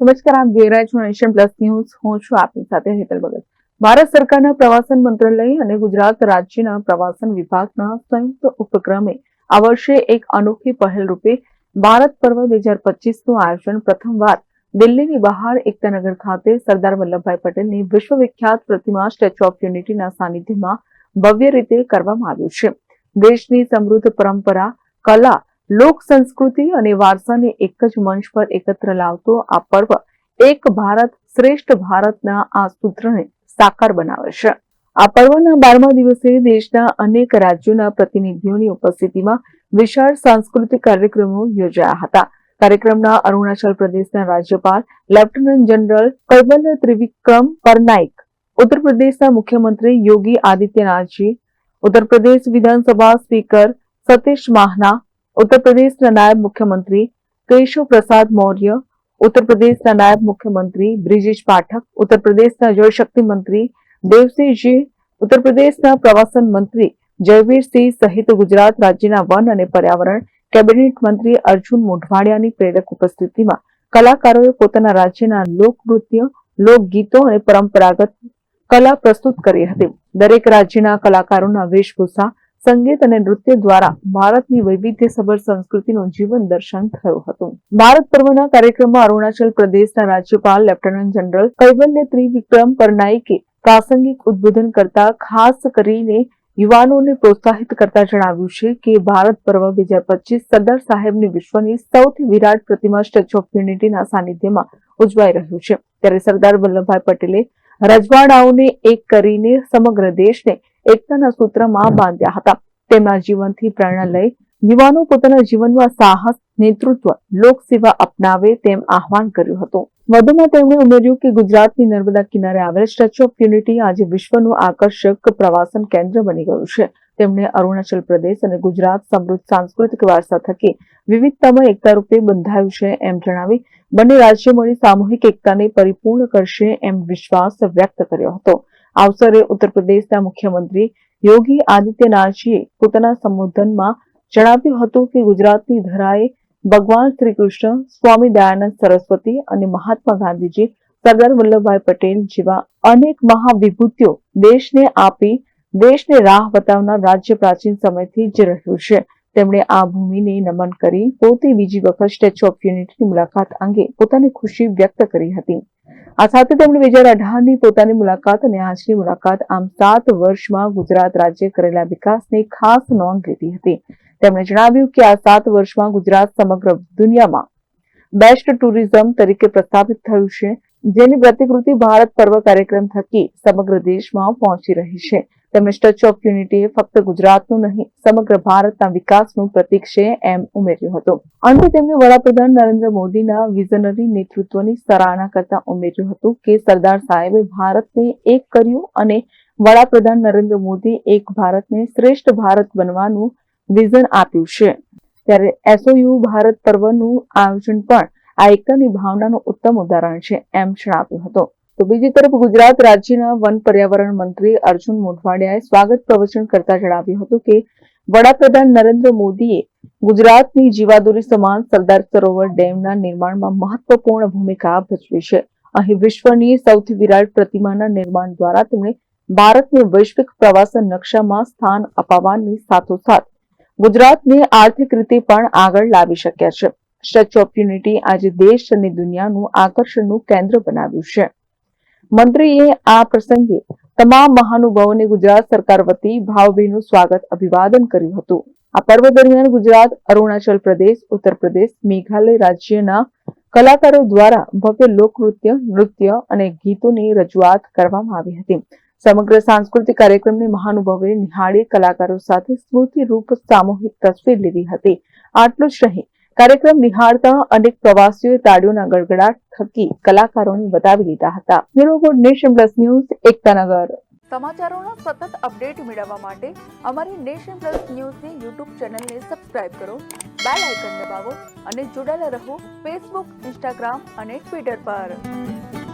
નમસ્કાર, આપ જોઈ રહ્યા છો નેશન પ્લસ ન્યૂઝ. હું છું આપની સાથે હેતલ ભગત. ભારત સરકારના પ્રવાસન મંત્રાલય અને ગુજરાત રાજ્યના પ્રવાસન વિભાગના સંયુક્ત ઉપક્રમે આ વર્ષે એક અનોખી પહેલ રૂપે ભારત પર્વ બે હજાર પચીસનું આયોજન પ્રથમવાર દિલ્હીની બહાર એકતાનગર ખાતે સરદાર વલ્લભભાઈ પટેલની વિશ્વવિખ્યાત પ્રતિમા સ્ટેચ્યુ ઓફ યુનિટીના સાનિધ્યમાં ભવ્ય રીતે કરવામાં આવ્યું છે. દેશની સમૃદ્ધ પરંપરા, કલા લોક સંસ્કૃતિ અને વારસાને એક જ મંચ પર એકત્ર લાવતો આ પર્વ એક ભારત શ્રેષ્ઠ ભારતના આ સૂત્રને સાકાર બનાવે છે. આ પર્વના બારમા દિવસે દેશના અનેક રાજ્યોના પ્રતિનિધિઓની ઉપસ્થિતિમાં વિશાળ સાંસ્કૃતિક કાર્યક્રમો યોજાયા હતા. કાર્યક્રમના અરુણાચલ પ્રદેશના રાજ્યપાલ, લેફ્ટનન્ટ જનરલ કૈવલ્ય ત્રિવિક્રમ પરનાઇક, ઉત્તર પ્રદેશના મુખ્યમંત્રી યોગી આદિત્યનાથજી, ઉત્તર પ્રદેશ વિધાનસભા સ્પીકર સતીશ માહના ઉત્તર પ્રદેશના નાયબ મુખ્યમંત્રી કેશવ પ્રસાદ મૌર્ય, ઉત્તર પ્રદેશના નાયબ મુખ્યમંત્રી બ્રિજેશ પાઠક, ઉત્તર પ્રદેશના જળશક્તિ મંત્રી દેવસિંહજી, ઉત્તર પ્રદેશના પ્રવાસન મંત્રી જયવીરસિંહ સહિત ગુજરાત રાજ્યના વન અને પર્યાવરણ કેબિનેટ મંત્રી અર્જુન મોઢવાડિયાની પ્રેરક ઉપસ્થિતિમાં કલાકારોએ પોતાના રાજ્યના લોકનૃત્ય લોકગીતો અને પરંપરાગત કલા પ્રસ્તુત કરી હતી. દરેક રાજ્યના કલાકારોના વેશભૂષા સંગીત અને નૃત્ય દ્વારા ભારતની વૈવિધ્યસભર સંસ્કૃતિનું જીવન દર્શન થયું હતું. ભારત પર્વના કાર્યક્રમમાં અરુણાચલ પ્રદેશના રાજ્યપાલ, લેફ્ટનન્ટ જનરલ કૈવલ્ય ત્રિવિક્રમ પરનાઈકે પ્રાસંગિક ઉદ્બોધન કરતા ખાસ કરીને યુવાનોને પ્રોત્સાહિત કરતા જણાવ્યું છે કે ભારત પર્વ બે હજાર પચીસ સરદાર સાહેબની વિશ્વની સૌથી વિરાટ પ્રતિમા સ્ટેચ્યુ ઓફ યુનિટીના સાનિધ્યમાં ઉજવાઈ રહ્યું છે. ત્યારે સરદાર વલ્લભભાઈ પટેલે રજવાડાઓને એક કરીને સમગ્ર દેશને એકતાના સૂત્રમાં બાંધ્યા હતા. તેમના જીવનથી પ્રેરણા લઈ યુવાનો પોતાના જીવનમાં સાહસ, નેતૃત્વ લોકસેવા અપનાવે તેમ આહવાન કર્યું હતું. વધુમાં તેમણે ઉમેર્યું કે ગુજરાતની નર્મદા કિનારે આવેલ સ્ટેચ્યુ ઓફ યુનિટી આજે વિશ્વનું આકર્ષક પ્રવાસન કેન્દ્ર બની ગયું છે. તેમણે અરુણાચલ પ્રદેશ અને ગુજરાત સમૃદ્ધ સાંસ્કૃતિક વારસા થકી વિવિધતામાં એકતા રૂપે બંધાયું છે એમ જણાવી બંને રાજ્યો મળી સામૂહિક એકતાને પરિપૂર્ણ કરશે એમ વિશ્વાસ વ્યક્ત કર્યો હતો. અવસરે ઉત્તર પ્રદેશના મુખ્યમંત્રી યોગી આદિત્યનાથજીએ પોતાના સંબોધનમાં જણાવ્યું હતું કે ગુજરાતની ધરાએ ભગવાન શ્રી કૃષ્ણ સ્વામી દયાનંદ સરસ્વતી અને મહાત્મા ગાંધીજી, સરદાર વલ્લભભાઈ પટેલ જેવા અનેક મહાવિભૂતિઓ દેશને આપી, દેશને રાહ બતાવનાર રાજ્ય પ્રાચીન સમયથી જ રહ્યું છે. તેમણે આ ભૂમિને નમન કરી પોતે બીજી વખત સ્ટેચ્યુ ઓફ યુનિટીની મુલાકાત અંગે પોતાની ખુશી વ્યક્ત કરી હતી. આ સાથે તેમણે બે હજાર અઢારની પોતાની મુલાકાત અને આજની મુલાકાત આમ સાત વર્ષમાં ગુજરાત રાજ્ય કરેલા વિકાસની ખાસ નોંધ લીધી હતી. તેમણે જણાવ્યું કે આ સાત વર્ષમાં ગુજરાત સમગ્ર દુનિયામાં બેસ્ટ ટુરિઝમ તરીકે પ્રસ્થાપિત થયું છે, જેની પ્રતિકૃતિ ભારત પર્વ કાર્યક્રમ થકી સમગ્ર દેશમાં પહોંચી રહી છે. તેમણે સ્ટેચ્યુ ઓફ યુનિટીએ ફક્ત ગુજરાતનું નહીં, સમગ્ર ભારતના વિકાસનું પ્રતીક છે એમ ઉમેર્યું હતું. અંતે તેમણે વડાપ્રધાન નરેન્દ્ર મોદીના વિઝનરી નેતૃત્વની સરાહના કરતા ઉમેર્યું હતું કે સરદાર સાહેબે ભારતને એક કર્યું અને વડાપ્રધાન નરેન્દ્ર મોદી એક ભારતને શ્રેષ્ઠ ભારત બનવાનું વિઝન આપ્યું છે. ત્યારે એસઓયુ ભારત પર્વનું આયોજન પણ આ એકતાની ભાવનાનું ઉત્તમ ઉદાહરણ છે એમ જણાવ્યું હતું. તો બીજી તરફ ગુજરાત રાજ્યના વન પર્યાવરણ મંત્રી અર્જુન મોઢવાડિયાએ સ્વાગત પ્રવચન કરતા જણાવ્યું હતું કે વડાપ્રધાન નરેન્દ્ર મોદીએ ગુજરાતની જીવાદોરી સમાન સરદાર સરોવર ડેમના નિર્માણમાં મહત્વપૂર્ણ ભૂમિકા ભજવી છે. અહીં વિશ્વની સૌથી વિરાટ પ્રતિમાના નિર્માણ દ્વારા તેમણે ભારતને વૈશ્વિક પ્રવાસન નકશામાં સ્થાન અપાવવાની સાથોસાથ ગુજરાતને આર્થિક રીતે પણ આગળ લાવી શક્યા છે. સ્ટેચ્યુ ઓફ યુનિટી આજે દેશ અને દુનિયાનું આકર્ષણનું કેન્દ્ર બનાવ્યું છે. મંત્રીએ આ પ્રસંગે તમામ મહાનુભાવોને ગુજરાત સરકાર વતી ભાવભીનું સ્વાગત અભિવાદન કર્યું હતું. આ પર્વ દરમિયાન ગુજરાત, અરુણાચલ પ્રદેશ ઉત્તર પ્રદેશ મેઘાલય રાજ્યના કલાકારો દ્વારા ભવ્ય લોકનૃત્ય, નૃત્ય અને ગીતોની રજૂઆત કરવામાં આવી હતી. સમગ્ર સાંસ્કૃતિક કાર્યક્રમને મહાનુભાવોએ નિહાળી કલાકારો સાથે સ્મૃતિરૂપ સામૂહિક તસવીર લીધી હતી. આટલું જ નહીં કાર્યક્રમ નિહાળતા અનેક પ્રવાસીઓએ તાળીઓના ગડગડાટ થકી કલાકારોને વધાવી લીધા હતા. નિરોગોડ નેશન પ્લસ ન્યૂઝ એકતાનગર સમાચારોના સતત અપડેટ મેળવવા માટે અમારી નેશન પ્લસ ન્યૂઝની યુટ્યુબ ચેનલને સબસ્ક્રાઇબ કરો, બેલ આઇકન દબાવો અને જોડાયેલા રહો ફેસબુક, ઇન્સ્ટાગ્રામ અને ટ્વિટર પર.